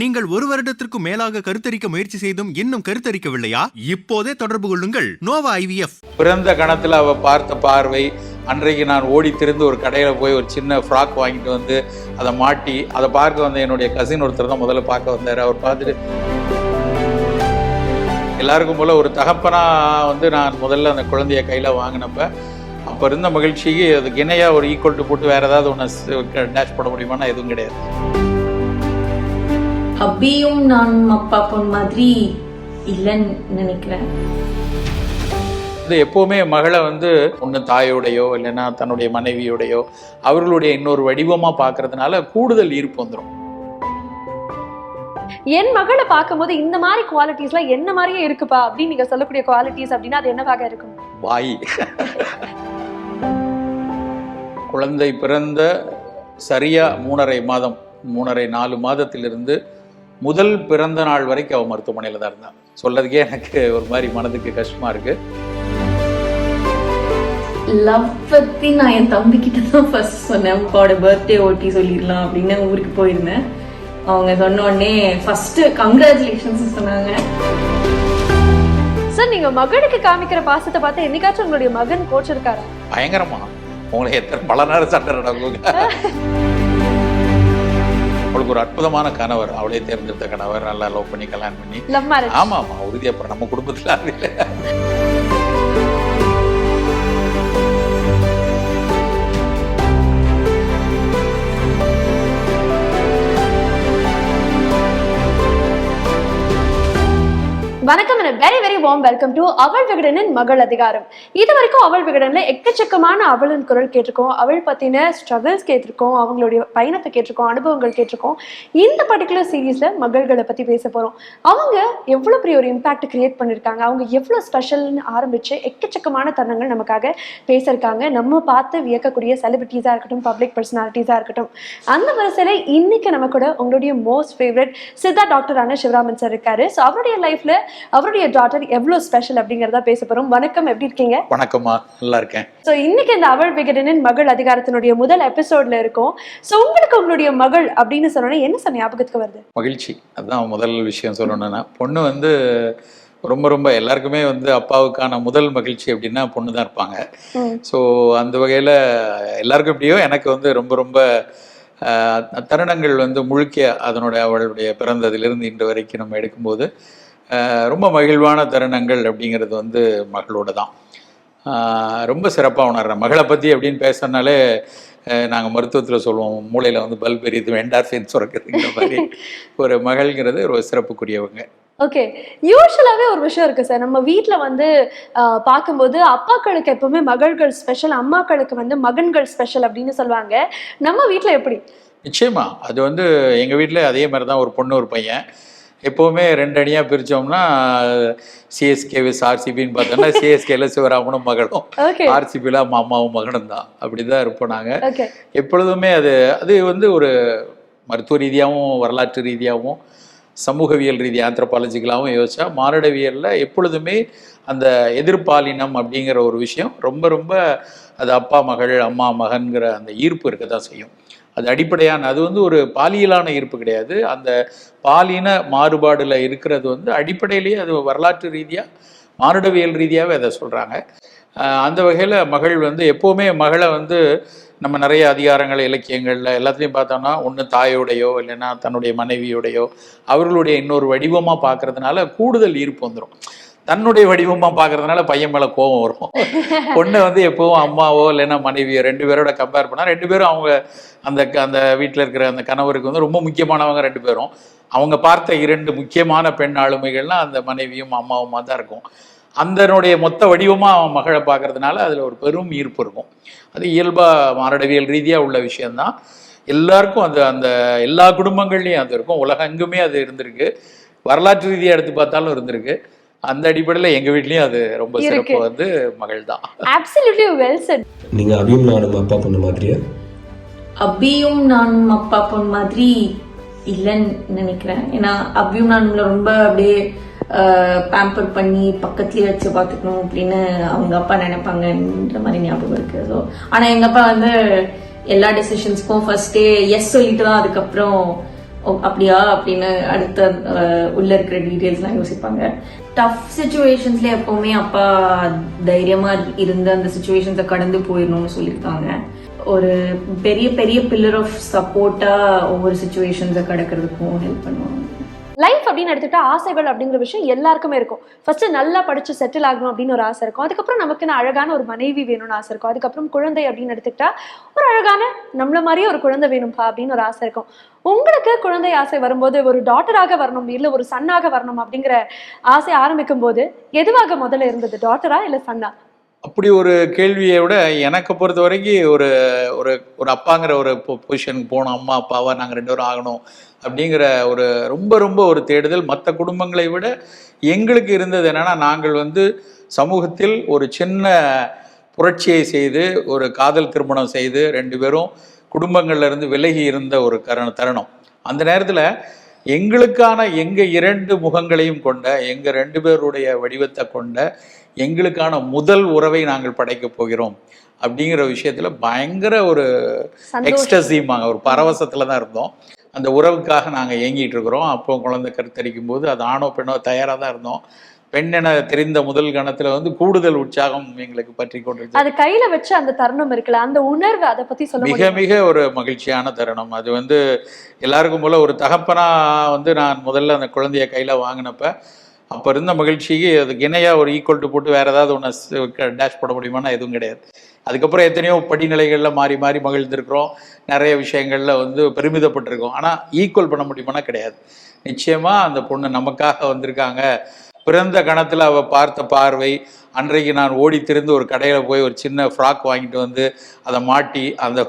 நீங்கள் ஒரு வருடத்திற்கு மேலாக கருத்தரிக்க முயற்சி செய்தும் இன்னும் கருத்தரிக்கவில்லையா? இப்போதே தொடர்பு கொள்ளுங்கள். Nova IVF. பிறந்த கணத்தில் அவ பார்த்த பார்வை அன்றைக்கு நான் ஓடி திருந்து ஒரு கடையில் போய் ஒரு சின்ன ஃப்ராக் வாங்கிட்டு வந்து அதை மாட்டி அதை பார்க்க வந்த என்னுடைய கசின் ஒருத்தர் தான் முதல்ல பார்க்க வந்தார். அவர் பார்த்துட்டு எல்லாருக்கும் போல ஒரு தகப்பனா வந்து நான் முதல்ல அந்த குழந்தைய கையில் வாங்கினப்ப அப்போ இருந்த மகிழ்ச்சிக்கு அதுக்கு இணையாக ஒரு ஈக்குவல் டு போட்டு வேறு ஏதாவது ஒன்று டேஷ் பண்ண முடியுமானா எதுவும் கிடையாது. அபியும் நானும் அப்பா பொன் மாதிரி இல்லைன்னு நினைக்கிறேன். இது எப்போவுமே மகளை வந்து ஒன்று தாயோடையோ இல்லைன்னா தன்னுடைய மனைவியோடையோ அவர்களுடைய இன்னொரு வடிவமாக பார்க்கறதுனால கூடுதல் ஈர்ப்பு வந்துடும் என் மகளை பார்க்கும்போது இந்த மாதிரி குவாலிட்டிஸ்லாம் என்ன மாதிரியே இருக்குப்பா அப்படின்னு நீங்க சொல்லக்கூடிய குவாலிட்டிஸ் அப்படின்னா அது என்னவாக இருக்கும்? வாய். குழந்தை பிறந்த சரியா மூணரை மாதம் மூணரை நாலு மாதத்திலிருந்து முதல் பிறந்த நாள் வரைக்கும் அவன் மருத்துவமனையில் தான் இருந்தான். சொல்லதுக்கே எனக்கு ஒரு மாதிரி மனதுக்கு கஷ்டமா இருக்கு. லவ் பத்தி நான் என் தம்பி கிட்ட தான் ஃபர்ஸ்ட் சொன்னேன். அப்பாவோட பர்த்டே ஓட்டி சொல்லிடலாம் அப்படின்னு ஊருக்கு போயிருந்தேன். அவங்க சொன்ன உடனே ஃபர்ஸ்ட் கங்க்ராச்சுலேஷன்ஸ் சொன்னாங்க. சார் நீங்க மகனுக்கு காமிக்கிற பாசத்தை பார்த்து என்னைக்காச்சும் உங்களுடைய மகன் கோச்சிருக்காரா? பயங்கரமா. உங்களை எத்தனை பல நேரம் சண்டை நடக்குங்க. அவளுக்கு ஒரு அற்புதமான கணவர். அவளே தேர்ந்தெடுத்த கணவர். நல்லா லவ் பண்ணி கல்யாணம் பண்ணி. ஆமா ஆமா உறுதி அப்புறம் நம்ம குடும்பத்துல அது இல்லை. வணக்கம் very very warm welcome to அவள் விகடனின் மகள் அதிகாரம். இது வரைக்கும் அவள் விகடனில் எக்கச்சக்கமான அவளின் குரல் கேட்டிருக்கோம். அவள் பற்றின ஸ்ட்ரகிள்ஸ் கேட்டிருக்கோம். அவங்களுடைய பயணத்தை கேட்டிருக்கோம். அனுபவங்கள் கேட்டிருக்கோம். இந்த பர்டிகுலர் சீரீஸில் மகள்களை பற்றி பேச போகிறோம் அவங்க எவ்வளோ பெரிய ஒரு இம்பாக்ட் கிரியேட் பண்ணியிருக்காங்க அவங்க எவ்வளோ ஸ்பெஷல்னு ஆரம்பித்து எக்கச்சக்கமான தருணங்கள் நமக்காக பேசியிருக்காங்க நம்ம பார்த்து வியக்கக்கூடிய செலிபிரிட்டிஸாக இருக்கட்டும் பப்ளிக் பர்சனாலிட்டிஸாக இருக்கட்டும். அந்த வரிசையில் இன்னைக்கு நம்ம கூட உங்களுடைய மோஸ்ட் ஃபேவரட் சித்தா டாக்டரான சிவராமன் சார் இருக்காரு. ஸோ அவருடைய லைஃப்பில் அவருடைய டாட்டர் எவ்வளவு ஸ்பெஷல் அப்படிங்கறத பேச போறோம். வணக்கம். எப்படி இருக்கீங்க? வணக்கம்மா. நல்லா இருக்கேன். ஸோ இன்னைக்கு இந்த அவள் விகடனின் மகள் அதிகாரத்தினுடைய முதல் எபிசோட்ல இருக்கும். ஸோ உங்களுக்கு உங்களுடைய மகள் அப்படின்னு சொன்னோன்னே என்ன சார் ஞாபகத்துக்கு வருது? மகிழ்ச்சி. அதுதான் முதல் விஷயம் சொல்லணும்னா பொண்ணு வந்து ரொம்ப ரொம்ப எல்லாருக்குமே வந்து அப்பாவுக்கான முதல் மகிழ்ச்சி அப்படின்னா பொண்ணு தான் இருப்பாங்க. ஸோ அந்த வகையில் எல்லாருக்கும் எப்படியோ எனக்கு வந்து ரொம்ப ரொம்ப தருணங்கள் வந்து முழுக்க அதனுடைய அவளுடைய பிறந்ததிலிருந்து இன்று வரைக்கும் நம்ம எடுக்கும்போது ரொம்ப மகிழ்வான தருணங்கள் அப்படிங்கிறது வந்து மகளோட தான். ரொம்ப சிறப்பாக உணர்றேன். மகளை பற்றி அப்படின்னு பேசுறதுனாலே நாங்கள் மருத்துவத்தில் சொல்லுவோம் மூளையில் வந்து பல்ப் எரியுது வெண்டார்ஃபின் சுரக்குதுங்கிற மாதிரி. ஒரு மகள்ங்கிறது ஒரு சிறப்புக்குரியவங்க. ஓகே. யூஸ்வலாகவே ஒரு விஷயம் இருக்கு சார். நம்ம வீட்டில் வந்து பார்க்கும்போது அப்பாக்களுக்கு எப்பவுமே மகள்கள் ஸ்பெஷல் அம்மாக்களுக்கு வந்து மகன்கள் ஸ்பெஷல் அப்படின்னு சொல்லுவாங்க. நம்ம வீட்டில் எப்படி? நிச்சயமா. அது வந்து எங்கள் வீட்டில் அதே மாதிரி தான் ஒரு பொண்ணு ஒரு பையன். எப்போவுமே ரெண்டு அணியாக பிரித்தோம்னா சிஎஸ்கே விஸ் ஆர்சிபின்னு பார்த்தோம்னா சிஎஸ்கேல சிவராமனும் மகளும். ஆர்சிபியில் அம்மா அம்மாவும் மகனும் தான். அப்படி தான் இருப்போம் நாங்கள் எப்பொழுதுமே அது அது வந்து ஒரு மருத்துவ ரீதியாகவும் வரலாற்று ரீதியாகவும் சமூகவியல் ரீதியாக ஆந்த்ரோபாலஜிக்கலாகவும் யோசிச்சா மாரடவியலில் எப்பொழுதுமே அந்த எதிர்பாலினம் அப்படிங்கிற ஒரு விஷயம் ரொம்ப ரொம்ப அது அப்பா மகள் அம்மா மகன்கிற அந்த ஈர்ப்பு இருக்க தான் செய்யும். அது அடிப்படையான அது வந்து ஒரு பாலியலான ஈர்ப்பு கிடையாது. அந்த பாலின மாறுபாடில் இருக்கிறது வந்து அடிப்படையிலேயே அது வரலாற்று ரீதியாக மானுடவியல் ரீதியாகவே அதை சொல்கிறாங்க அந்த வகையில் மகள் வந்து எப்போவுமே மகளை வந்து நம்ம நிறைய அதிகாரங்கள் இலக்கியங்களில் எல்லாத்துலேயும் பார்த்தோம்னா ஒன்று தாயோடையோ இல்லைன்னா தன்னுடைய மனைவியோடையோ அவர்களுடைய இன்னொரு வடிவமாக பார்க்கறதுனால கூடுதல் ஈர்ப்பு வந்துடும் தன்னுடைய வடிவமாக பார்க்கறதுனால பையன் மேலே கோபம் வரும். பொண்ணை வந்து எப்பவும் அம்மாவோ இல்லைன்னா மனைவியோ ரெண்டு பேரோட கம்பேர் பண்ணால் ரெண்டு பேரும் அவங்க அந்த அந்த வீட்டில் இருக்கிற அந்த கணவருக்கு வந்து ரொம்ப முக்கியமானவங்க ரெண்டு பேரும். அவங்க பார்த்த இரண்டு முக்கியமான பெண் ஆளுமைகள்லாம் அந்த மனைவியும் அம்மாவுமா தான் இருக்கும். அந்தனுடைய மொத்த வடிவமாக அவன் மகளை பார்க்கறதுனால அதில் ஒரு பெரும் ஈர்ப்பு இருக்கும். அது இயல்பாக மாரடவியல் ரீதியாக உள்ள விஷயந்தான் எல்லாருக்கும் அது அந்த எல்லா குடும்பங்கள்லேயும் அது இருக்கும். உலகெங்குமே அது இருந்திருக்கு. வரலாற்று ரீதியாக எடுத்து பார்த்தாலும் இருந்திருக்கு. அந்த அடிப்படையில் எங்கள் வீட்லேயும் அது ரொம்ப. சிறப்பு வந்து மகள் தான் அப்சல்யூட்லி வெல் செட் நீங்க அபியும் நானும் அப்பா பொண்ணு மாதிரியா? அபியும் நானும் அப்பா பொன் மாதிரி இல்லைன்னு நினைக்கிறேன். ஏன்னா அபியும் நானும்ல ரொம்ப அப்படியே பேம்பர் பண்ணி பக்கத்துலயே வச்சு பார்த்துக்கணும் அப்படின்னு அவங்க அப்பா நினைப்பாங்கன்ற மாதிரி ஞாபகம் இருக்கு. ஸோ ஆனா எங்க அப்பா வந்து எல்லா டெசிஷன்ஸ்க்கும் ஃபர்ஸ்டே எஸ் சொல்லிட்டு தான் அதுக்கப்புறம் அப்படியா? அப்படின்னு அடுத்த உள்ள இருக்கிற டீட்டெயில்ஸ்லாம் யோசிப்பாங்க. டஃப் சுச்சுவேஷன்ஸ்ல எப்பவுமே அப்பா தைரியமா இருந்த அந்த சுச்சுவேஷன்ஸை கடந்து போயிடணும்னு சொல்லியிருக்காங்க. ஒரு பெரிய பெரிய பில்லர் ஆஃப் சப்போர்ட்டா ஒவ்வொரு சுச்சுவேஷன்ஸை கடக்கிறதுக்கும் ஹெல்ப் பண்ணுவாங்க. லைஃப் அப்படின்னு எடுத்துக்கிட்டா ஆசைகள் அப்படிங்கிற விஷயம் எல்லாருக்குமே இருக்கும். ஃபர்ஸ்ட் நல்லா படிச்சு செட்டில் ஆகணும் அப்படின்னு ஒரு ஆசை இருக்கும். அதுக்கப்புறம் நமக்குன்னு அழகான ஒரு மனைவி வேணும்னு ஆசை இருக்கும். அதுக்கப்புறம் குழந்தை அப்படின்னு எடுத்துக்கிட்டா ஒரு அழகான நம்மள மாதிரியே ஒரு குழந்தை வேணும்பா அப்படின்னு ஒரு ஆசை இருக்கும். உங்களுக்கு குழந்தை ஆசை வரும்போது ஒரு டாட்டராக வரணும் இல்லை ஒரு சன்னாக வரணும் அப்படிங்கிற ஆசை ஆரம்பிக்கும் போது எதுவாக முதல்ல இருந்தது? டாட்டரா இல்லை சன்னா அப்படி ஒரு கேள்வியை விட எனக்கு பொறுத்த வரைக்கும் ஒரு ஒரு ஒரு அப்பாங்கிற ஒரு பொசிஷனுக்கு போகணும். அம்மா அப்பாவா நாங்கள் ரெண்டு பேரும் ஆகணும் அப்படிங்கிற ஒரு ரொம்ப ரொம்ப ஒரு தேடுதல் மற்ற குடும்பங்களை விட எங்களுக்கு இருந்தது என்னன்னா நாங்கள் வந்து சமூகத்தில் ஒரு சின்ன புரட்சியை செய்து ஒரு காதல் திருமணம் செய்து ரெண்டு பேரும் குடும்பங்கள்ல இருந்து விலகி இருந்த ஒரு கரண தருணம். அந்த நேரத்தில் எங்களுக்கான எங்கள் இரண்டு முகங்களையும் கொண்ட எங்கள் ரெண்டு பேருடைய வடிவத்தை கொண்ட எங்களுக்கான முதல் உறவை நாங்கள் படைக்கப் போகிறோம் அப்படிங்கிற விஷயத்துல பயங்கர ஒரு எக்ஸ்டசிமாங்க ஒரு பரவசத்துல தான் இருந்தோம். அந்த உறவுக்காக நாங்கள் ஏங்கிட்டு இருக்கிறோம். அப்போ குழந்தை கருத்தரிக்கும் போது அது ஆணோ பெண்ணோ தயாராக தான் இருந்தோம். பெண் என தெரிந்த முதல் கணத்துல வந்து கூடுதல் உற்சாகம் எங்களுக்கு பற்றி கொண்டிருந்தது. அது கையில வச்சு அந்த தருணம் இருக்குல்ல அந்த உணர்வு அதை பத்தி சொல்ல மிக மிக ஒரு மகிழ்ச்சியான தருணம். அது வந்து எல்லாருக்கும் போல ஒரு தகப்பனா வந்து நான் முதல்ல அந்த குழந்தைய கையில வாங்கினப்ப அப்ப இருந்த மகிழ்ச்சிக்கு அதுக்கு இணையா ஒரு ஈக்குவல் டு போட்டு வேற ஏதாவது ஒன்று டேஷ் போட முடியுமானா எதுவும் கிடையாது. அதுக்கப்புறம் எத்தனையோ படிநிலைகள்ல மாறி மாறி மகிழ்ந்திருக்கிறோம். நிறைய விஷயங்கள்ல வந்து பெருமிதப்பட்டிருக்கோம். ஆனா ஈக்குவல் பண்ண முடியுமானா கிடையாது. நிச்சயமா அந்த பொண்ணு நமக்காக வந்திருக்காங்க. பிறந்த கணத்துல அவ பார்த்த பார்வை அன்றைக்கு நான் ஓடி திரிந்து ஒரு கடையில் போய் ஒரு சின்ன ஃப்ராக் வாங்கிட்டு வந்து அதை மாட்டி அந்த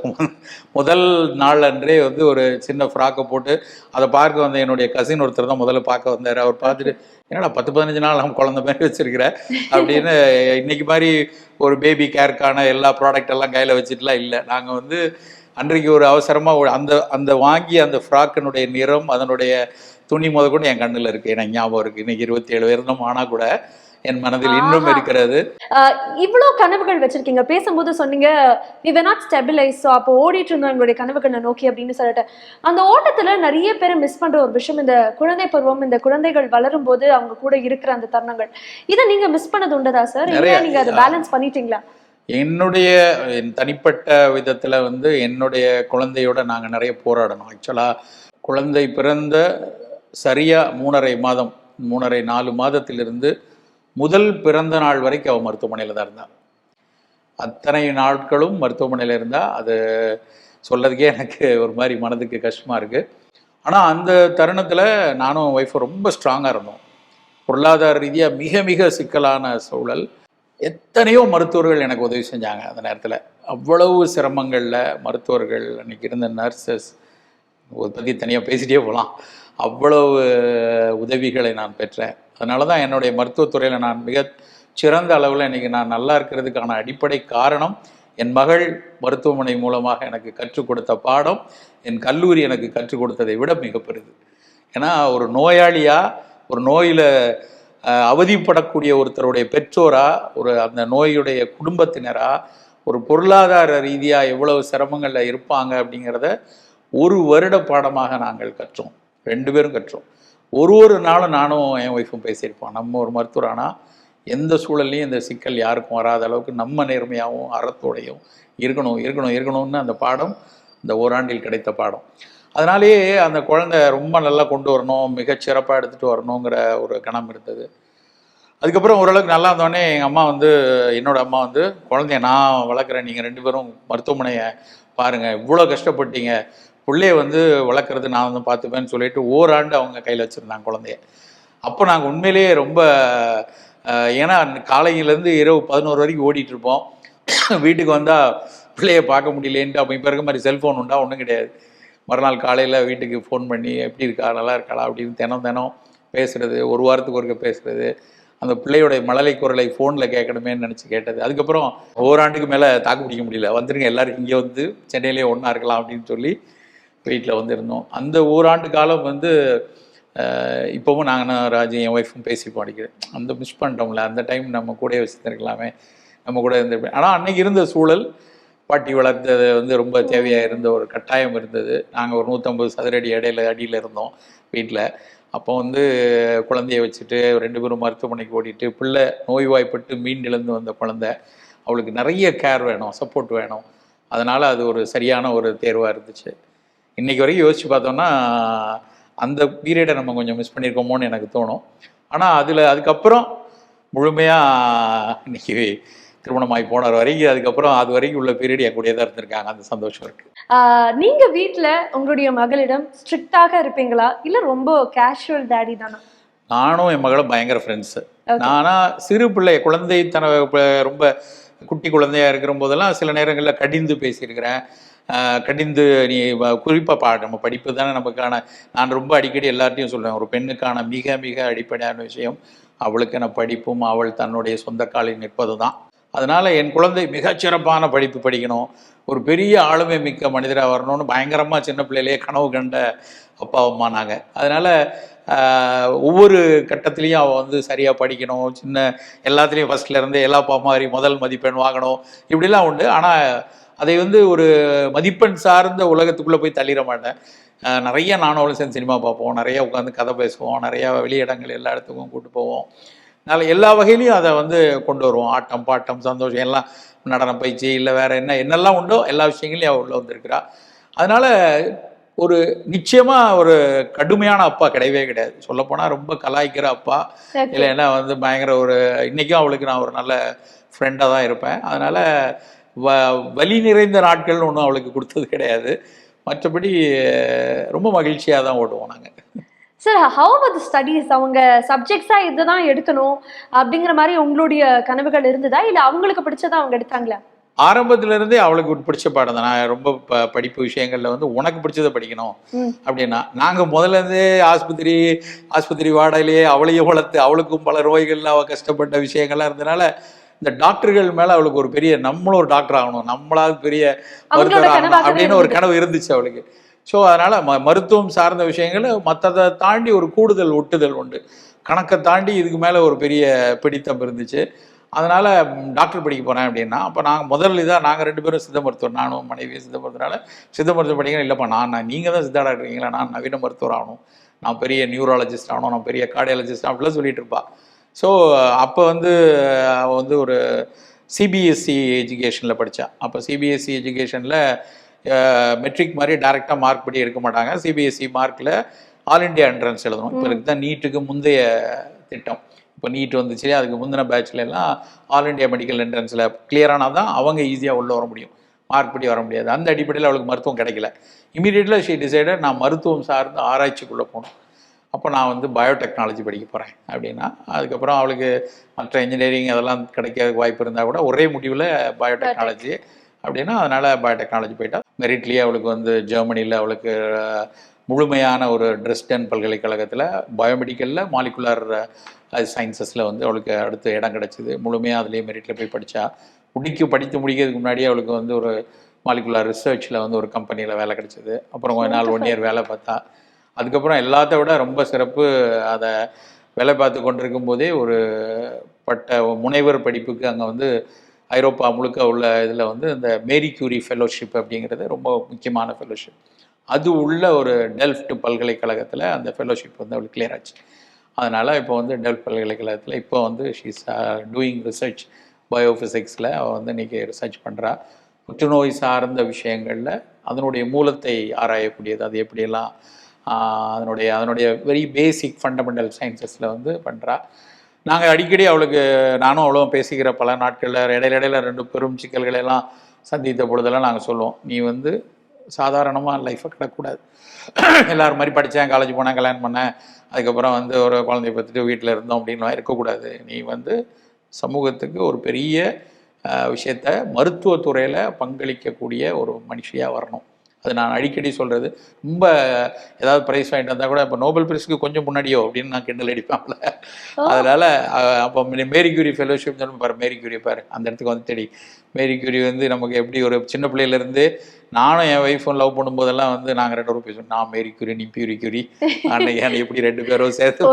முதல் நாள் அன்றே வந்து ஒரு சின்ன ஃப்ராக்கை போட்டு அதை பார்க்க வந்த என்னுடைய கசின் ஒருத்தர் தான் முதல்ல பார்க்க வந்தார். அவர் பார்த்துட்டு என்னடா பத்து பதினஞ்சு நாள் நம்ம குழந்த மாதிரி வச்சிருக்கிற? அப்படின்னு இன்னைக்கு மாதிரி ஒரு பேபி கேருக்கான எல்லா ப்ராடக்ட் எல்லாம் கையில் வச்சுட்டுலாம் இல்லை. நாங்கள் வந்து அன்றைக்கு ஒரு அவசரமாக அந்த அந்த வாங்கி அந்த ஃப்ராக்கினுடைய நிறம் அதனுடைய துணி முத கூட என் கண்ணில் இருக்குது எனக்கு ஞாபகம் இருக்குது இன்னைக்கு இருபத்தி ஏழு வருடம் ஆனால் கூட என் மனதில் இன்னும். இருக்கிறது. இவ்ளோ கனவுகள் வச்சிருக்கீங்க. பேசும்போது சொன்னீங்க were not stabilized ஸோ அப்போ ஓடிட்டு இருந்தோம் எங்களுடைய கனவுகளை நோக்கி அப்படின்னு சொல்லிட்டு. அந்த ஓட்டத்துல நிறைய பேர் மிஸ் பண்ற ஒரு விஷயம் இந்த குழந்தை பருவம் இந்த குழந்தைகள் வளரும் போது அவங்க கூட இருக்கிற அந்த தருணங்கள். இதை நீங்க மிஸ் பண்ணது உண்டதா சார். நீங்க அதை பேலன்ஸ் பண்ணிட்டீங்களா? என்னுடைய என் தனிப்பட்ட விதத்தில் வந்து என்னுடைய குழந்தையோட நாங்கள் நிறைய போராடணும். ஆக்சுவலாக குழந்தை பிறந்த சரியாக மூணரை மாதம் மூணரை நாலு மாதத்திலிருந்து முதல் பிறந்த நாள் வரைக்கும் அவள் மருத்துவமனையில் தான் இருந்தாள் அத்தனை நாட்களும் மருத்துவமனையில் இருந்தால் அது சொல்லதுக்கே எனக்கு ஒரு மாதிரி மனதுக்கு கஷ்டமாக இருக்குது ஆனால் அந்த தருணத்தில் நானும் ஒய்ஃபும் ரொம்ப ஸ்ட்ராங்காக இருந்தோம். பொருளாதார ரீதியாக மிக மிக சிக்கலான சூழல். எத்தனையோ மருத்துவர்கள் எனக்கு உதவி செஞ்சாங்க அந்த நேரத்தில். அவ்வளவு சிரமங்களில் மருத்துவர்கள் அன்றைக்கி இருந்த நர்சஸ் ஒரு பற்றி தனியாக பேசிட்டே போகலாம் அவ்வளவு உதவிகளை நான் பெற்றேன். அதனால தான் என்னுடைய மருத்துவத்துறையில் நான் மிக சிறந்த அளவில் இன்றைக்கி நான் நல்லா இருக்கிறதுக்கான அடிப்படை காரணம் என் மகள் மருத்துவமனை மூலமாக எனக்கு கற்றுக் கொடுத்த பாடம் என் கல்லூரி எனக்கு கற்றுக் கொடுத்ததை விட மிக பெரிது. ஏன்னா ஒரு நோயாளியாக ஒரு நோயில் அவதிப்படக்கூடிய ஒருத்தருடைய பெற்றோரா ஒரு அந்த நோயுடைய குடும்பத்தினரா ஒரு பொருளாதார ரீதியாக எவ்வளவு சிரமங்களில் இருப்பாங்க அப்படிங்கிறத ஒரு வருட பாடமாக நாங்கள் கற்றோம். ரெண்டு பேரும் கற்றோம். ஒரு ஒரு நாளும் நானும் என் ஒய்ஃபும் பேசியிருப்போம். நம்ம ஒரு மருத்துவரானா எந்த சூழல்லையும் இந்த சிக்கல் யாருக்கும் வராத அளவுக்கு நம்ம நேர்மையாகவும் அறத்தோடையும் இருக்கணும் இருக்கணும் இருக்கணும்னு அந்த பாடம் இந்த ஓராண்டில் கிடைத்த பாடம். அதனாலேயே அந்த குழந்தை ரொம்ப நல்லா கொண்டு வரணும் மிகச்சிறப்பாக எடுத்துகிட்டு வரணுங்கிற ஒரு கணம் இருந்தது. அதுக்கப்புறம் ஓரளவுக்கு நல்லா இருந்தோடனே எங்கள் அம்மா வந்து என்னோடய அம்மா வந்து குழந்தைய நான் வளர்க்குறேன் நீங்கள் ரெண்டு பேரும் மருத்துவமனையை பாருங்கள் இவ்வளோ கஷ்டப்பட்டீங்க பிள்ளைய வந்து வளர்க்குறது நான் வந்து பார்த்துப்பேன்னு சொல்லிட்டு ஓராண்டு அவங்க கையில் வச்சுருந்தாங்க குழந்தைய. அப்போ நாங்கள் உண்மையிலேயே ரொம்ப ஏன்னா காலையிலேருந்து இரவு பதினோரு வரைக்கும் ஓடிட்டு இருப்போம். வீட்டுக்கு வந்தால் பிள்ளைய பார்க்க முடியலேன்ட்டு அப்போ இப்போ இருக்க மாதிரி செல்ஃபோன் உண்டா? ஒன்றும் கிடையாது. மறுநாள் காலையில் வீட்டுக்கு ஃபோன் பண்ணி எப்படி இருக்கா? நல்லா இருக்காளா? அப்படின்னு தினம் தினம் பேசுகிறது ஒரு வாரத்துக்கு ஒருக்க பேசுகிறது அந்த பிள்ளையோட மழலை குரலை ஃபோனில் கேட்கணுமேன்னு நினச்சி கேட்டது. அதுக்கப்புறம் ஓராண்டுக்கு மேலே தாக்கு பிடிக்க முடியல. வந்துருங்க எல்லாரும் இங்கே வந்து சென்னையிலே ஒன்றா இருக்கலாம் அப்படின்னு சொல்லி வீட்டில் வந்து இருந்தோம் அந்த ஓராண்டு காலம் வந்து இப்போவும் நாங்கள் ராஜு என் ஒய்ஃபும் பேசி படிக்கிறேன் அந்த மிஸ் பண்ணிட்டோம்ல அந்த டைம் நம்ம கூட வச்சுருந்துருக்கலாமே. நம்ம கூட இருந்து ஆனால் அன்னைக்கு இருந்த சூழல் பாட்டி வளர்த்தது வந்து ரொம்ப தேவையாக இருந்த ஒரு கட்டாயம் இருந்தது. நாங்கள் ஒரு நூற்றம்பது சதுரடி இடையில அடியில் இருந்தோம் வீட்டில் அப்போ வந்து குழந்தைய வச்சுட்டு ரெண்டு பேரும் மருத்துவமனைக்கு ஓடிட்டு பிள்ளை நோய்வாய்ப்பட்டு மீண்டிழந்து வந்த குழந்தை அவளுக்கு நிறைய கேர் வேணும் சப்போர்ட் வேணும். அதனால் அது ஒரு சரியான ஒரு தேர்வாக இருந்துச்சு. இன்னைக்கு வரைக்கும் யோசிச்சு பார்த்தோம்னா அந்த பீரியடை நம்ம கொஞ்சம் மிஸ் பண்ணியிருக்கோமோன்னு எனக்கு தோணும். ஆனால் அதில் அதுக்கப்புறம் முழுமையாக இன்னைக்கு திருமணமாகி போனார் வரைக்கும் அதுக்கப்புறம் அது வரைக்கும் உள்ள பீரியட் என் கூடயே தான் இருந்திருக்காங்க. அந்த சந்தோஷம் இருக்கு. நீங்க வீட்ல உங்களுடைய மகளிடம் ஸ்ட்ரிக்டாக இருப்பீங்களா? இல்ல ரொம்ப கேஷுவல் டேடி தானா? நானும் என் மகளும் பயங்கர ஃப்ரெண்ட்ஸு. நானா சிறு பிள்ளை குழந்தை தன ரொம்ப குட்டி குழந்தையா இருக்கிற போதெல்லாம் சில நேரங்களில் கடிந்து பேசியிருக்கிறேன். கடிந்து நீ குறிப்பாக பா நம்ம படிப்பு தானே நமக்கான. நான் ரொம்ப அடிக்கடி எல்லார்ட்டையும் சொல்லுவேன் ஒரு பெண்ணுக்கான மிக மிக அடிப்படையான விஷயம் அவளுக்கான படிப்பும் அவள் தன்னுடைய சொந்த காலில் நிற்பது தான் அதனால் என் குழந்தை மிகச்சிறப்பான படிப்பு படிக்கணும். ஒரு பெரிய ஆளுமை மிக்க மனிதராக வரணும்னு பயங்கரமாக சின்ன பிள்ளையிலேயே கனவு கண்ட அப்பா அம்மா நாங்கள் அதனால் ஒவ்வொரு கட்டத்துலேயும் அவள் வந்து சரியாக படிக்கணும். சின்ன எல்லாத்துலேயும் ஃபர்ஸ்ட்ல இருந்து எல்லா பாமாரி மாதிரி முதல் மதிப்பெண் வாங்கணும். இப்படிலாம் உண்டு. ஆனால் அதை வந்து ஒரு மதிப்பெண் சார்ந்த உலகத்துக்குள்ளே போய் தள்ளிட மாட்டேன். நிறைய நானும் சேர்ந்து சினிமா பார்ப்போம். நிறைய உட்காந்து கதை பேசுவோம். நிறைய வெளியிடங்கள் எல்லா இடத்துக்கும் கூட்டு போவோம். அதனால் எல்லா வகையிலையும் அதை வந்து கொண்டு வருவோம். ஆட்டம் பாட்டம் சந்தோஷம் எல்லாம் நடனம் பயிற்சி இல்லை வேற என்ன என்னெல்லாம் உண்டோ எல்லா விஷயங்களையும் அவள் உள்ள வந்திருக்கிறா. அதனால ஒரு நிச்சயமா ஒரு கடுமையான அப்பா கிடையவே கிடையாது. சொல்லப்போனால் ரொம்ப கலாய்க்கிற அப்பா. இல்லைன்னா வந்து பயங்கர ஒரு இன்னைக்கும் அவளுக்கு நான் ஒரு நல்ல ஃப்ரெண்டாக தான் இருப்பேன். அதனால வ வலி நிறைந்த நாட்கள்னு ஒன்றும் அவளுக்கு கொடுத்தது கிடையாது. மற்றபடி ரொம்ப மகிழ்ச்சியாக தான் ஓடுவோம் நாங்கள் சார் ஹவு the ஸ்டடீஸ் அவங்க சப்ஜெக்ட்ஸா இதுதான் எடுக்கணும் அப்படிங்கிற மாதிரி உங்களுடைய கனவுகள் இருந்ததா? இல்ல அவங்களுக்கு பிடிச்சதா அவங்க எடுத்தாங்களா? ஆரம்பத்துல இருந்தே அவளுக்கு பிடிச்ச பாடம் தான். நான் ரொம்ப ப- படிப்பு விஷயங்கள்ல வந்து உனக்கு பிடிச்சதை படிக்கணும். அப்படின்னா நாங்க முதல்ல இருந்தே ஆஸ்பத்திரி ஆஸ்பத்திரி வாடகையிலேயே அவளையும் வளர்த்து அவளுக்கும் பல நோய்கள்ல அவ கஷ்டப்பட்ட விஷயங்கள்லாம் இருந்தனால இந்த டாக்டர்கள் மேல அவளுக்கு ஒரு பெரிய நம்மளும் ஒரு டாக்டர் ஆகணும். நம்மளாவது பெரிய மருத்துவர் ஆகணும் அப்படின்னு ஒரு. கனவு இருந்துச்சு அவளுக்கு. ஸோ அதனால ம மருத்துவம் சார்ந்த விஷயங்கள் மற்றதை தாண்டி ஒரு கூடுதல் ஒட்டுதல் உண்டு. கணக்கை தாண்டி இதுக்கு மேலே ஒரு பெரிய பிடித்தம் இருந்துச்சு. அதனால டாக்டர் படிக்க போறேன் அப்படின்னா அப்போ நாங்கள் முதல்ல இதாக நாங்கள் ரெண்டு பேரும் சித்த மருத்துவர் நானும் மனைவி சித்த மருத்துவனால சித்த மருத்துவம் படிக்கணும். இல்லைப்பா நான் நான் நீங்கள் தான் சித்தா டாக்டர் இருக்கீங்களா? நான் நவீன மருத்துவர் ஆகணும். நான் பெரிய நியூராலஜிஸ்ட் ஆகணும். நான் பெரிய கார்டியாலஜிஸ்ட் அப்படிலாம் சொல்லிட்டு இருப்பா. ஸோ அப்போ வந்து வந்து ஒரு சிபிஎஸ்சி எஜுகேஷனில் படித்தா அப்போ சிபிஎஸ்சி எஜுகேஷனில் மெட்ரிக் மாதிரி டைரெக்டாக மார்க் படி எடுக்க மாட்டாங்க. சிபிஎஸ்சி மார்க்கில் ஆல் இண்டியா என்ட்ரன்ஸ் எழுதணும். இப்போ இதுக்கு தான் நீட்டுக்கு முந்தைய திட்டம். இப்போ நீட் வந்துச்சு அதுக்கு முந்தின பேட்ச்ல எல்லாம் ஆல் இண்டியா மெடிக்கல் என்ட்ரன்ஸில் கிளியரானால் தான் அவங்க ஈஸியாக உள்ளே வர முடியும். மார்க் படி வர முடியாது. அந்த அடிப்படையில் அவளுக்கு மருத்துவம் கிடைக்கல. இமீடியட்டில் ஷீ டிசைடட் நான் மருத்துவம் சார்ந்து ஆராய்ச்சிக்குள்ளே போகணும். அப்போ நான் வந்து பயோடெக்னாலஜி படிக்க போகிறேன் அப்படின்னா அதுக்கப்புறம் அவளுக்கு மற்ற இன்ஜினியரிங் அதெல்லாம் கிடைக்க வாய்ப்பு இருந்தால் கூட ஒரே முடிவில் பயோடெக்னாலஜி அப்படின்னா அதனால் பயோடெக்னாலஜி போயிட்டா. மெரிட்லேயே அவளுக்கு வந்து ஜெர்மனியில் அவளுக்கு முழுமையான ஒரு ட்ரெஸ்டன் பல்கலைக்கழகத்தில் பயோமெடிக்கலில் மாலிகுலர் சயின்சஸில் வந்து அவளுக்கு அடுத்த இடம் கிடச்சிது. முழுமையாக அதுலேயே மெரிட்டில் போய் படித்தா முடிக்க படித்து முடிக்கிறதுக்கு முன்னாடியே அவளுக்கு வந்து ஒரு மாலிகுலர் ரிசர்ச்சில் வந்து ஒரு கம்பெனியில் வேலை கிடைச்சிது. அப்புறம் கொஞ்ச நாள் ஒன் இயர் வேலை பார்த்தா அதுக்கப்புறம் எல்லாத்த விட ரொம்ப சிறப்பு அதை வேலை பார்த்து கொண்டிருக்கும் போதே ஒரு பட்ட முனைவர் படிப்புக்கு அங்கே வந்து ஐரோப்பா முழுக்க உள்ள இதில் வந்து இந்த மேரி கியூரி ஃபெலோஷிப் அப்படிங்கிறது ரொம்ப முக்கியமான ஃபெலோஷிப். அது உள்ள ஒரு டெல்ஃப்ட் பல்கலைக்கழகத்தில் அந்த ஃபெலோஷிப் வந்து அவளுக்கு கிளியர் ஆச்சு. அதனால் இப்போ வந்து டெல்ஃப்ட் பல்கலைக்கழகத்தில் இப்போ வந்து ஷீஸ் டூயிங் ரிசர்ச் பயோஃபிசிக்ஸில் அவள் வந்து இன்றைக்கி ரிசர்ச் பண்ணுறா புற்றுநோய் சார்ந்த விஷயங்களில் அதனுடைய மூலத்தை ஆராயக்கூடியது. அது எப்படியெல்லாம் அதனுடைய அதனுடைய வெரி பேசிக் ஃபண்டமெண்டல் சயின்சஸில் வந்து பண்ணுறா நாங்கள் அடிக்கடி அவளுக்கு நானும் அவ்வளோ பேசிக்கிற பல நாட்களில் இடையில இடையில ரெண்டு பெரும் சிக்கல்களெல்லாம் சந்தித்த பொழுதெல்லாம் நாங்கள் சொல்லுவோம். நீ வந்து சாதாரணமாக லைஃப்பை கிடக்கூடாது. எல்லோரும் மாதிரி படித்தேன் காலேஜ் போனேன் கல்யாணம் பண்ணேன் அதுக்கப்புறம் வந்து ஒரு குழந்தைய பார்த்துட்டு வீட்டில் இருந்தோம் அப்படின்லாம் இருக்கக்கூடாது. நீ வந்து சமூகத்துக்கு ஒரு பெரிய விஷயத்த மருத்துவத்துறையில் பங்களிக்கக்கூடிய ஒரு மனுஷியாக வரணும். அது நான் அடிக்கடி சொல்கிறது ரொம்ப ஏதாவது ப்ரைஸ் வாங்கிட்டு வந்தால் கூட இப்போ நோபல் பிரைஸ்க்கு கொஞ்சம் முன்னாடியோ அப்படின்னு நான் கிண்டல் அடிப்பேன்ல. அதனால அப்போ மேரி கியூரி ஃபெலோஷிப் பாரு மேரி கியூரி பாரு அந்த இடத்துக்கு வந்து தேடி. மேரி கியூரி வந்து நமக்கு எப்படி ஒரு சின்ன பிள்ளையிலேருந்து நானும் என் ஒய்ஃபும் லவ் பண்ணும்போதெல்லாம் வந்து நாங்கள் ரெண்டு பேரும் பேசுவோம் நான் மேரி கியூரி நீ பியூரி கியூரி அன்னைக்கு எப்படி ரெண்டு பேரும் சேர்த்து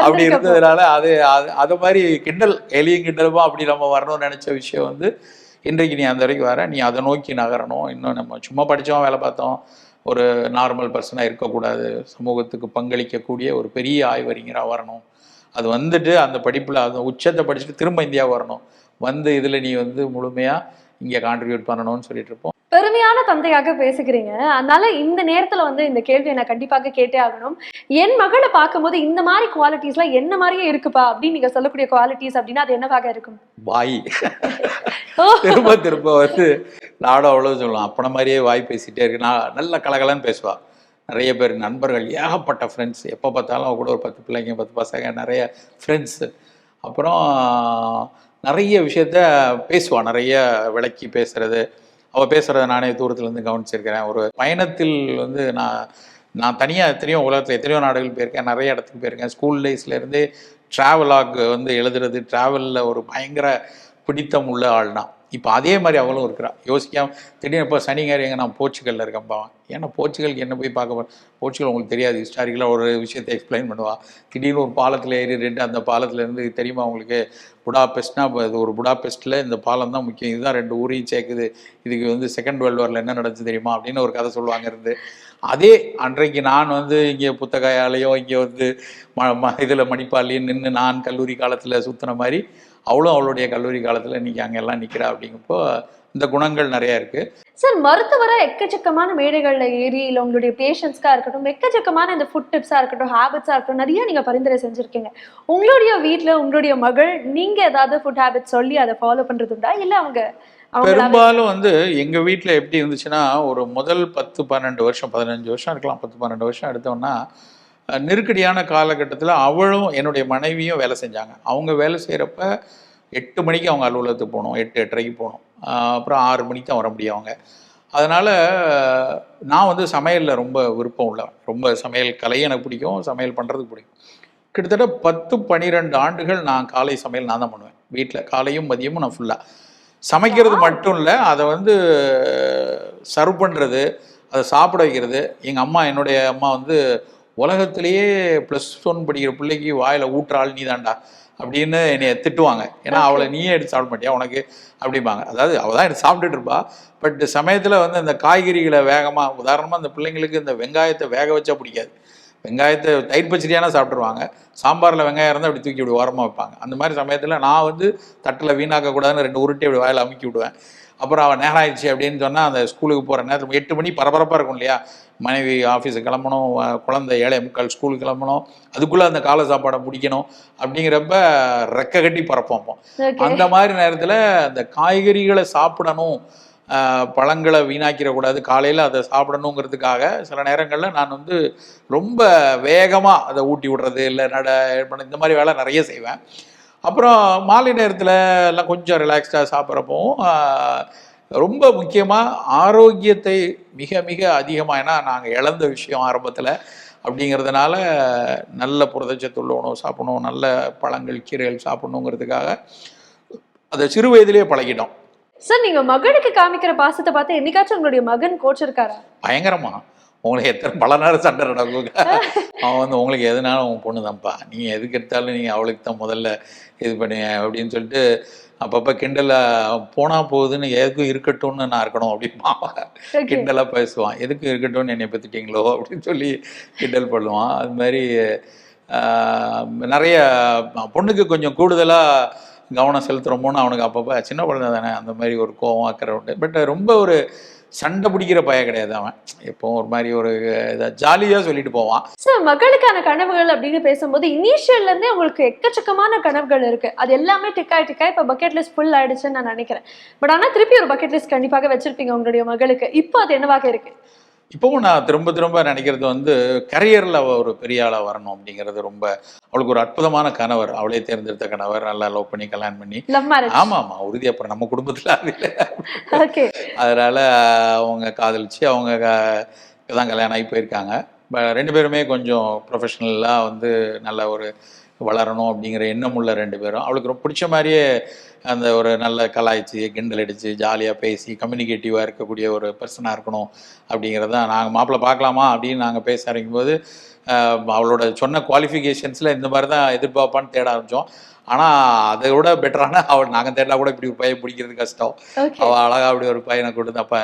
அப்படி. இருந்ததுனால அது அது அது மாதிரி கிண்டல் எலியும் கிண்டலுமா அப்படி நம்ம வரணும்னு நினைச்ச விஷயம் வந்து இன்றைக்கு நீ அந்த வரைக்கும் வர நீ அதை நோக்கி நகரணும். இன்னும் நம்ம சும்மா படித்தோம் வேலை பார்த்தோம். ஒரு நார்மல் பர்சனாக இருக்கக்கூடாது. சமூகத்துக்கு பங்களிக்கக்கூடிய ஒரு பெரிய ஆய்வறிஞராக வரணும். அது வந்துட்டு அந்த படிப்பில் அந்த உச்சத்தை படிச்சுட்டு திரும்ப இந்தியா வரணும். வந்து இதில் நீ வந்து முழுமையாக இங்கே கான்ட்ரிபியூட் பண்ணணும்னு சொல்லிட்டு இருப்போம் பெருமையான தந்தையாக பேசுகிறீங்க. அதனால இந்த நேரத்துல வந்து இந்த கேள்வியை நான் கண்டிப்பாக கேட்டே ஆகணும். என் மகளை பார்க்கும்போது இந்த மாதிரி குவாலிட்டிஸ்லாம் என்ன மாதிரியே இருக்குப்பா அப்படின்னு நீங்க சொல்லக்கூடிய குவாலிட்டிஸ் அப்படின்னா அது என்னவாக இருக்கும்? வாய். திரும்ப திரும்ப வந்து நானும் அவ்வளோ சொல்லுவான். அப்பன மாதிரியே வாய் பேசிட்டே இருக்கு. நான் நல்ல கலகலன்னு பேசுவா. நிறைய பேர் நண்பர்கள் ஏகப்பட்ட ஃப்ரெண்ட்ஸ் எப்போ பார்த்தாலும் கூட ஒரு பத்து பிள்ளைங்க பத்து பசங்க நிறைய ஃப்ரெண்ட்ஸு அப்புறம் நிறைய விஷயத்த பேசுவாள் நிறைய விளக்கி பேசுறது. அவள் பேசுகிறத நானே தூரத்துலேருந்து கவனிச்சிருக்கிறேன். ஒரு பயணத்தில் வந்து நான் நான் தனியாக எத்தனையோ உலகத்தில் எத்தனையோ நாடுகள் போயிருக்கேன் நிறைய இடத்துக்கு போயிருக்கேன். ஸ்கூல் டேஸ்லேருந்தே ட்ராவலாக் வந்து எழுதுறது ட்ராவலில் ஒரு பயங்கர பிடித்தம் உள்ள ஆள் தான் இப்போ அதே மாதிரி அவளும் இருக்கிறா. யோசிக்காம திடீர்னு இப்போ சனிங்காரி எங்கே நான் போர்ச்சுகலில் இருக்கேன்பா ஏன்னா போர்ச்சுகலுக்கு என்ன போய் பார்க்க போகிறேன் போர்ச்சுகல் உங்களுக்கு தெரியாது. ஹிஸ்டாரிக்கலாக ஒரு விஷயத்தை எக்ஸ்பிளைன் பண்ணுவா. திடீர்னு ஒரு பாலத்தில் ஏறி ரெண்டு அந்த பாலத்துலேருந்து தெரியுமா உங்களுக்கு? புடாபெஸ்ட்னா இப்போ இது ஒரு புடாபெஸ்ட்டில் இந்த பாலம் தான் முக்கியம். இதுதான் ரெண்டு ஊரையும் சேர்க்குது. இதுக்கு வந்து செகண்ட் வேர்ல்டு வாரில் என்ன நடந்துச்சு தெரியுமா? அப்படின்னு ஒரு கதை சொல்லுவாங்க இருந்து. அதே அன்றைக்கு நான் வந்து இங்கே புத்தகையாலேயோ இங்கே வந்து ம ம இதில் மணிப்பாலையும் நின்று நான் கல்லூரி காலத்தில் சுற்றின மாதிரி அவளும் அவளுடைய கல்லூரி காலத்தில் இன்னைக்கு அங்கெல்லாம் நிற்கிறா அப்படிங்கப்போ இந்த குணங்கள் நிறையா இருக்குது சார் மருத்துவராக எக்கச்சக்கமான மேடைகளில் ஏறி இல்லை உங்களுடைய பேஷண்ட்ஸ்க்காக இருக்கட்டும் எக்கச்சக்கமான இந்த ஃபுட் டிப்ஸாக இருக்கட்டும் ஹேபிட்ஸாக இருக்கட்டும் நிறைய நீங்கள் பரிந்துரை செஞ்சுருக்கீங்க. உங்களுடைய வீட்டில் உங்களுடைய மகள் நீங்கள் ஏதாவது ஃபுட் ஹேபிட்ஸ் சொல்லி அதை ஃபாலோ பண்ணுறது உண்டா இல்லை அவங்க பெரும்பாலும் வந்து எங்க வீட்டுல எப்படி இருந்துச்சுன்னா ஒரு முதல் பத்து பன்னெண்டு வருஷம் பதினஞ்சு வருஷம் இருக்கலாம் பத்து பன்னெண்டு வருஷம் எடுத்தோம்னா நெருக்கடியான காலகட்டத்தில் அவளும் என்னுடைய மனைவியும் வேலை செஞ்சாங்க. அவங்க வேலை செய்கிறப்ப எட்டு மணிக்கு அவங்க அலுவலகத்துக்கு போகணும் எட்டு எட்டரைக்கு போகணும். அப்புறம் ஆறு மணிக்கு தான் வர முடியும் அவங்க. அதனால் நான் வந்து சமையலில் ரொம்ப விருப்பம் உள்ளேன் ரொம்ப சமையல் கலையும் எனக்கு பிடிக்கும் சமையல் பண்ணுறதுக்கு பிடிக்கும். கிட்டத்தட்ட பத்து பன்னிரெண்டு ஆண்டுகள் நான் காலை சமையல் நான் தான் பண்ணுவேன். வீட்டில் காலையும் மதியமும் நான் ஃபுல்லாக சமைக்கிறது மட்டும் இல்லை அதை வந்து சர்வ் பண்ணுறது அதை சாப்பிட வைக்கிறது. எங்கள் அம்மா என்னுடைய அம்மா வந்து உலகத்திலேயே ப்ளஸ் ஒன் படிக்கிற பிள்ளைக்கு வாயில் ஊட்டுறாள் நீ தாண்டா அப்படின்னு என்னைய திட்டுவாங்க. ஏன்னா அவளை நீயே எடுத்து சாப்பிட மாட்டியா உனக்கு? அப்படிம்பாங்க. அதாவது அவள் தான் எடுத்து சாப்பிட்டுட்டு இருப்பா. பட் சமயத்தில் வந்து அந்த காய்கறிகளை வேகமாக உதாரணமாக அந்த பிள்ளைங்களுக்கு இந்த வெங்காயத்தை வேக வச்சா பிடிக்காது. வெங்காயத்தை தயிர் பச்சடியானா சாப்பிட்ருவாங்க சாம்பாரில் வெங்காயம் இருந்தால் அப்படி தூக்கி இப்படி ஓரமாக வைப்பாங்க. அந்த மாதிரி சமயத்தில் நான் வந்து தட்டில் வீணாக்கக்கூடாதுன்னு ரெண்டு உருட்டி அப்படி வாயில் அமுக்கி விடுவேன். அப்புறம் அவள் நேரம் ஆயிடுச்சு அப்படின்னு சொன்னால் அந்த ஸ்கூலுக்கு போகிற நேரத்தில் எட்டு மணி பரபரப்பாக இருக்கும் இல்லையா? மனைவி ஆஃபீஸுக்கு கிளம்பணும் குழந்தை ஏழை முக்கால் ஸ்கூலுக்கு கிளம்பணும் அதுக்குள்ளே அந்த காலை சாப்பாடை முடிக்கணும் அப்படிங்கிறப்ப ரெக்க கட்டி பறப்போம் Okay. அந்த மாதிரி நேரத்தில் அந்த காய்கறிகளை சாப்பிடணும். பழங்களை வீணாக்கிடக்கூடாது. காலையில் அதை சாப்பிடணுங்கிறதுக்காக சில நேரங்களில் நான் வந்து ரொம்ப வேகமாக அதை ஊட்டி விடுறது இல்லை நட பண்ண இந்த மாதிரி வேலை நிறைய செய்வேன். அப்புறம் மாலை நேரத்தில் எல்லாம் கொஞ்சம் ரிலாக்ஸ்டாக சாப்பிட்றப்போ ரொம்ப முக்கியமாக ஆரோக்கியத்தை மிக மிக அதிகமாக ஏன்னா நாங்கள் இழந்த விஷயம் ஆரம்பத்தில் அப்படிங்கிறதுனால நல்ல புரதச்சத்து உள்ள உணவு சாப்பிடணும் நல்ல பழங்கள் கீரைகள் சாப்பிடணுங்கிறதுக்காக அதை சிறு வயதிலே பழகிட்டோம். சார் நீங்க மகனுக்கு காமிக்கிற பாசத்தை பார்த்து என்னைக்காச்சும் உங்களுடைய மகன் கோச்சிருக்காரா? பயங்கரமா. உங்களுக்கு எத்தனை பல நேரம் சண்டை நடக்குங்க? அவன் வந்து உங்களுக்கு எதுனாலும் உன் பொண்ணு தான்ப்பா. நீங்கள் எதுக்கு எடுத்தாலும் நீங்கள் அவளுக்கு தான் முதல்ல இது பண்ணி அப்படின்னு சொல்லிட்டு அப்பப்போ கிண்டலாக போனால் போகுதுன்னு எதுக்கும் இருக்கட்டும்னு நான் இருக்கணும் அப்படிமா. கிண்டலாக பேசுவான். எதுக்கு இருக்கட்டும்னு என்னை பற்றிட்டீங்களோ அப்படின்னு சொல்லி கிண்டல் பண்ணுவான். அது மாதிரி நிறைய பொண்ணுக்கு கொஞ்சம் கூடுதலாக கவனம் செலுத்துகிறோமோன்னு அவனுக்கு அப்பப்போ சின்ன குழந்தை தானே அந்த மாதிரி ஒரு கோவம் அக்கறை உண்டு. பட் ரொம்ப ஒரு சண்டை பிடிக்கிற பய கிடையாது அவன். எப்பவும் ஒரு மாதிரி ஒரு இதாக ஜாலியாக சொல்லிட்டு போவான். சார் மகளுக்கான கனவுகள் அப்படின்னு பேசும்போது இனிஷியல்ல இருந்தே உங்களுக்கு எக்கச்சக்கமான கனவுகள் இருக்கு. அது எல்லாமே டிக்காய் டிக்காய் இப்போ பக்கெட் லிஸ்ட் ஃபுல் ஆயிடுச்சுன்னு நான் நினைக்கிறேன். பட் ஆனால் திருப்பி ஒரு பக்கெட் லிஸ்ட் கண்டிப்பாக வச்சிருப்பீங்க உங்களுடைய மகளுக்கு. இப்போ அது என்னவாக இருக்கு? இப்போவும் நான் திரும்ப திரும்ப நினைக்கிறது வந்து கரியரில் அவள் ஒரு பெரிய ஆளாக வரணும் அப்படிங்கிறது ரொம்ப அவளுக்கு ஒரு அற்புதமான கணவர் அவளே தேர்ந்தெடுத்த கணவர் நல்லா லவ் பண்ணி கல்யாணம் பண்ணி. ஆமாம் ஆமாம் உறுதி அப்புறம் நம்ம குடும்பத்தில் அது இல்லை. ஓகே அதனால் அவங்க காதலிச்சு அவங்க தான் கல்யாணம் ஆகி போயிருக்காங்க. ரெண்டு பேருமே கொஞ்சம் ப்ரொஃபஷ்னலாக வந்து நல்ல ஒரு வளரணும் அப்படிங்கிற எண்ணம் உள்ள ரெண்டு பேரும். அவளுக்கு ரொம்ப பிடிச்ச மாதிரியே அந்த ஒரு நல்ல கலாய்ச்சி கிண்டல் அடித்து ஜாலியாக பேசி கம்யூனிகேட்டிவாக இருக்கக்கூடிய ஒரு பர்சனாக இருக்கணும் அப்படிங்கிறது தான் நாங்கள் மாப்பிள்ளை பார்க்கலாமா அப்படின்னு நாங்கள் பேச ஆரம்பிக்கும்போது அவளோட சொன்ன குவாலிஃபிகேஷன்ஸில் இந்த மாதிரி தான் எதிர்பார்ப்பான்னு தேட ஆரம்பித்தோம் ஆனால் அதை விட பெட்டரான அவள் நாங்கள் தேடலாம் கூட இப்படி ஒரு பையன் பிடிக்கிறது கஷ்டம். அவள் அழகா அப்படி ஒரு பையனை கொடுத்து அப்போ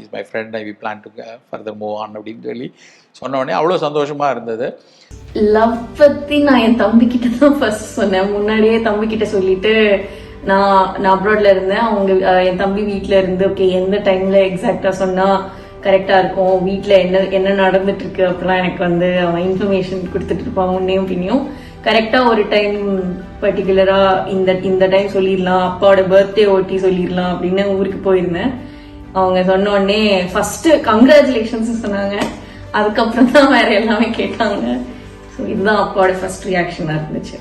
is my friend I we plan to further move on அப்படின்னு சொல்லி சொன்ன உடனே அவ்வளோ சந்தோஷமா இருந்தது. லவ் பத்தி நான் என் தம்பி கிட்ட தான் ஃபர்ஸ்ட் சொன்னேன். முன்னாடியே தம்பி கிட்ட சொல்லிட்டு நான் நான் அப்ராட்ல இருந்தேன். அவங்க என் தம்பி வீட்டில் இருந்து ஓகே எந்த டைம்ல எக்ஸாக்டா சொன்னா கரெக்டா இருக்கும். வீட்டில் என்ன என்ன நடந்துட்டு இருக்கு அப்படிலாம் எனக்கு வந்து அவன் இன்ஃபர்மேஷன் கொடுத்துட்டு இருப்பான் உன்னையும் பின்னியும் கரெக்டாக ஒரு டைம் பர்டிகுலராக இந்த இந்த டைம் சொல்லிடலாம். அப்பாவோட பர்த்டே ஓட்டி சொல்லிடலாம் அப்படின்னு ஊருக்கு போயிருந்தேன். அவங்க சொன்ன உடனே ஃபர்ஸ்ட் கங்க்ராச்சுலேஷன்ஸ் சொன்னாங்க. அதுக்கப்புறம் தான் வேற எல்லாமே கேட்டாங்க. ஸோ இதுதான் அப்பாவோட ஃபர்ஸ்ட் ரியாக்ஷனாக இருந்துச்சு.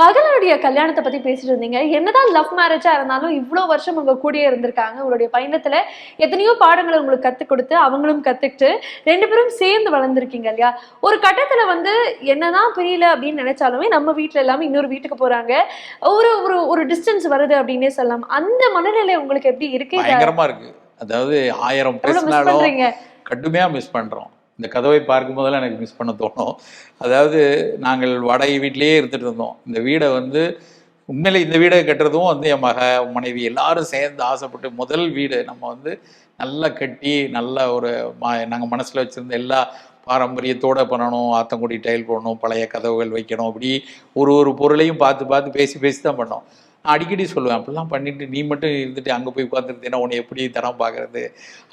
மகளுடைய கல்யாணத்தை பத்தி பேசிட்டு இருந்தீங்க. என்னதான் லவ் மேரேஜா இருந்தாலும் இவ்வளோ வருஷம் உங்க கூடயே இருந்திருக்காங்க. உங்களுடைய பயணத்துல எத்தனையோ பாடங்களை உங்களுக்கு கத்துக் கொடுத்து அவங்களும் கத்துக்கிட்டு ரெண்டு பேரும் சேர்ந்து வளர்ந்துருக்கீங்க இல்லையா? ஒரு கட்டத்துல வந்து என்னதான் பிரியல அப்படின்னு நினைச்சாலுமே நம்ம வீட்ல எல்லாமே இன்னொரு வீட்டுக்கு போறாங்க. ஒரு ஒரு ஒரு டிஸ்டன்ஸ் வருது அப்படின்னே சொல்லலாம். அந்த மனநிலை உங்களுக்கு எப்படி இருக்கு? இதை பயங்கரமா இருக்கு. அதாவது ஆயிரம் பேசினாலும் கடுமையா மிஸ் பண்றோம். இந்த கதவை பார்க்கும் போதெல்லாம் எனக்கு மிஸ் பண்ண தோணும். அதாவது நாங்கள் வாடகை வீட்டிலேயே இருந்துட்டு இருந்தோம். இந்த வீடை வந்து உண்மையிலே இந்த வீடை கட்டுறதும் வந்து என் மக மனைவி எல்லாரும் சேர்ந்து ஆசைப்பட்டு முதல் வீடு. நம்ம வந்து நல்லா கட்டி நல்ல ஒரு நாங்கள் மனசில் வச்சுருந்த எல்லா பாரம்பரியத்தோடு பண்ணணும். ஆத்தங்குடி டைல் போடணும் பழைய கதவுகள் வைக்கணும். அப்படி ஒரு ஒரு பொருளையும் பார்த்து பார்த்து பேசி பேசி தான் பண்ணோம். நான் அடிக்கடி சொல்லுவேன் அப்படிலாம் பண்ணிட்டு நீ மட்டும் இருந்துட்டு அங்கே போய் உட்காந்துருந்தீங்கன்னா உன்னை எப்படி தரம் பார்க்கறது?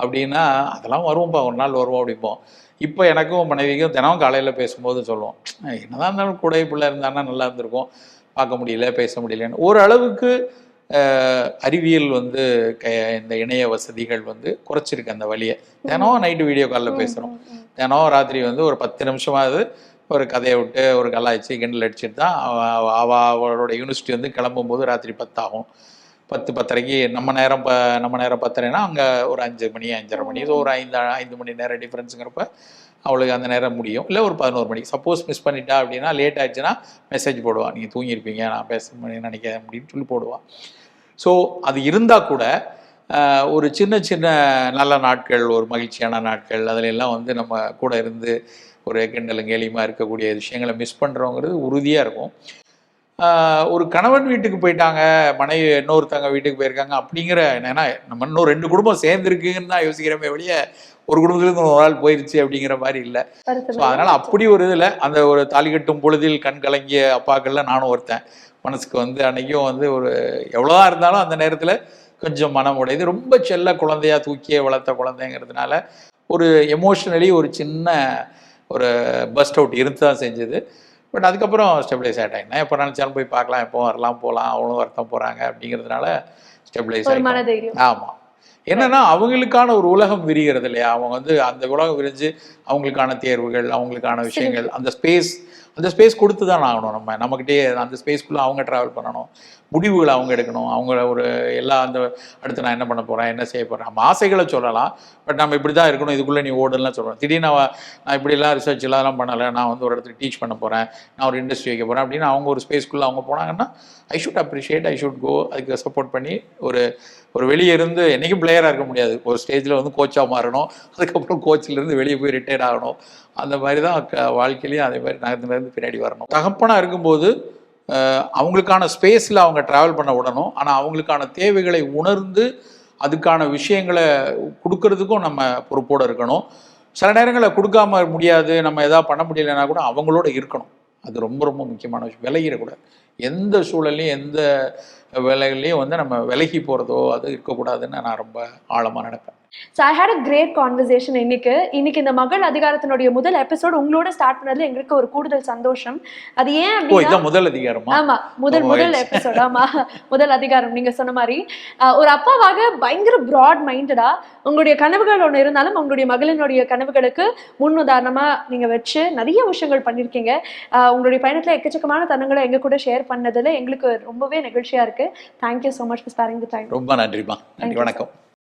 அப்படின்னா அதெல்லாம் வருவோம்ப்பா ஒரு நாள் வருவோம் அப்படிம்போம். இப்போ எனக்கும் மனைவிக்கும் தினம் காலையில் பேசும்போது சொல்லுவோம் என்னதான் இருந்தாலும் கூட பிள்ளை இருந்தான்னா நல்லா இருந்திருக்கும். பார்க்க முடியல பேச முடியலன்னு. ஓரளவுக்கு அறிவியல் வந்து க இந்த இணைய வசதிகள் வந்து குறைச்சிருக்கு அந்த வழியை. தினம் நைட்டு வீடியோ காலில் பேசுகிறோம் தினம் ராத்திரி வந்து ஒரு பத்து நிமிஷமாவது ஒரு கதையை விட்டு ஒரு கலாய்ச்சி கிண்டல் அடிச்சுட்டு தான் அவ அவளோட யூனிவர்சிட்டி வந்து கிளம்பும்போது ராத்திரி பத்தாகும். பத்து பத்தரைக்கு நம்ம நேரம் ப நம்ம நேரம் பத்தரைனா அங்கே ஒரு அஞ்சு மணி அஞ்சரை மணி. ஸோ ஒரு ஐந்து ஐந்து மணி நேரம் டிஃப்ரென்ஸுங்கிறப்ப அவளுக்கு அந்த நேரம் முடியும். இல்லை ஒரு பதினோரு மணி சப்போஸ் மிஸ் பண்ணிட்டா அப்படின்னா லேட் ஆச்சுன்னா மெசேஜ் போடுவா. நீங்கள் தூங்கியிருப்பீங்க நான் பேச நினைக்க நினைக்கிறேன் அப்படின்னு சொல்லி போடுவான் ஸோ அது இருந்தால் கூட ஒரு சின்ன சின்ன நல்ல நாட்கள் ஒரு மகிழ்ச்சியான நாட்கள் அதுல எல்லாம் வந்து நம்ம கூட இருந்து ஒரு கிண்டலும் கேலியுமா இருக்கக்கூடிய விஷயங்களை மிஸ் பண்ணுறோங்கிறது உறுதியாக இருக்கும். ஒரு கணவன் வீட்டுக்கு போயிட்டாங்க மனைவி இன்னொருத்தவங்க வீட்டுக்கு போயிருக்காங்க அப்படிங்கிற என்னன்னா நம்ம இன்னும் ரெண்டு குடும்பம் சேர்ந்துருக்குன்னு தான் யோசிக்கிறோமே வெளியே ஒரு குடும்பத்துலேருந்து ஒரு ஆள் போயிருச்சு அப்படிங்கிற மாதிரி இல்லை. ஸோ அதனால அப்படி ஒரு இதில் அந்த ஒரு தாலி கட்டும் பொழுதில் கண் கலங்கிய அப்பாக்கள்ல நானும் ஒருத்தன். மனசுக்கு வந்து அன்னைக்கும் வந்து ஒரு எவ்வளோதான் இருந்தாலும் அந்த நேரத்தில் கொஞ்சம் மனம் உடையுது. ரொம்ப செல்ல குழந்தையா தூக்கியே வளர்த்த குழந்தைங்கிறதுனால ஒரு எமோஷ்னலி ஒரு சின்ன ஒரு பஸ்ட் அவுட் இருந்து தான் செஞ்சது. பட் அதுக்கப்புறம் ஸ்டெபிளைஸ் ஆகிட்டேன் என்ன எப்போ நினச்சாலும் போய் பார்க்கலாம் எப்போ வரலாம் போகலாம் அவங்களும் வருத்தம் போகிறாங்க அப்படிங்கிறதுனால ஸ்டெபிளைஸ் ஒரு ஆகிட்டோம் மனதைரியம் ஆமா. என்னன்னா அவங்களுக்கான ஒரு உலகம் விரிகிறது இல்லையா? அவங்க வந்து அந்த உலகம் விரிஞ்சு அவங்களுக்கான தேர்வுகள் அவங்களுக்கான விஷயங்கள் அந்த ஸ்பேஸ் அந்த ஸ்பேஸ் கொடுத்து தான் ஆகணும் நம்ம. நம்மக்கிட்டே அந்த ஸ்பேஸ்க்குள்ளே அவங்க ட்ராவல் பண்ணணும். முடிவுகளை அவங்க எடுக்கணும். அவங்க ஒரு எல்லா அந்த அடுத்து நான் என்ன பண்ண போகிறேன் என்ன செய்ய போகிறேன் நம்ம ஆசைகளை சொல்லலாம். பட் நம்ம இப்படி தான் இருக்கணும். இதுக்குள்ளே நீ ஓடுலாம் சொல்லலாம் திடீர்னு நான் இப்படிலாம் ரிசர்ச் எல்லாம் பண்ணலை. நான் வந்து ஒரு இடத்துல டீச் பண்ண போகிறேன் நான் ஒரு இண்டஸ்ட்ரி வைக்க போகிறேன் அப்படின்னு அவங்க ஒரு ஸ்பேஸ்க்குள்ளே அவங்க போனாங்கன்னா I should appreciate I should go அதுக்கு சப்போர்ட் பண்ணி ஒரு ஒரு வெளியே இருந்து என்றைக்கும் பிளேயராக இருக்க முடியாது. ஒரு ஸ்டேஜில் வந்து கோச்சாக மாறணும். அதுக்கப்புறம் கோச்சில் இருந்து வெளியே போய் ரிட்டையர்ட் ஆகணும். அந்த மாதிரி தான் க- வாழ்க்கையிலையும் அதே மாதிரி நகரத்துலேருந்து பின்னாடி வரணும். தகப்பனாக இருக்கும்போது அவங்களுக்கான ஸ்பேஸில் அவங்க ட்ராவல் பண்ண விடணும் ஆனால் அவங்களுக்கான தேவைகளை உணர்ந்து அதுக்கான விஷயங்களை கொடுக்கறதுக்கும் நம்ம பொறுப்போடு இருக்கணும். சில நேரங்களில் கொடுக்காம முடியாது நம்ம எதாவது பண்ண முடியலைன்னா கூட அவங்களோட இருக்கணும். அது ரொம்ப ரொம்ப முக்கியமான விஷயம். விலகிடக்கூடாது. எந்த சூழல்லையும் எந்த விலையிலையும் வந்து நம்ம விலகி போகிறதோ அது இருக்கக்கூடாதுன்னு நான் ரொம்ப ஆழமாக நினைப்பேன். So I had a great conversation இன்னைக்கு இன்னைக்கு இந்த மகள் அதிகாரத்தினுடைய முதல் எபிசோட் உங்களோட ஸ்டார்ட் பண்ணதுல எங்களுக்கு ஒரு கூடுதல் சந்தோஷம். அது ஏன் அப்படின்னா முதல் அதிகாரமா? ஆமா முதல் முதல். எபிசோட் ஆமா முதல் அதிகாரம். நீங்க சொன்ன மாதிரி. ஒரு அப்பாவாக பயங்கர ப்ராட் மைண்டடா உங்களுடைய கனவுகள் ஒண்ணு இருந்தாலும் உங்களுடைய மகளினுடைய கனவுகளுக்கு முன் உதாரணமா நீங்க வச்சு நிறைய விஷயங்கள் பண்ணிருக்கீங்க. உங்களுடைய பயணத்துல எக்கச்சக்கமான தருணங்களை எங்க கூட ஷேர் பண்ணதுல எங்களுக்கு ரொம்பவே நெகிழ்ச்சியா இருக்கு. Thank you so much for sparing the time ரொம்ப நன்றிமா நன்றி வணக்கம்.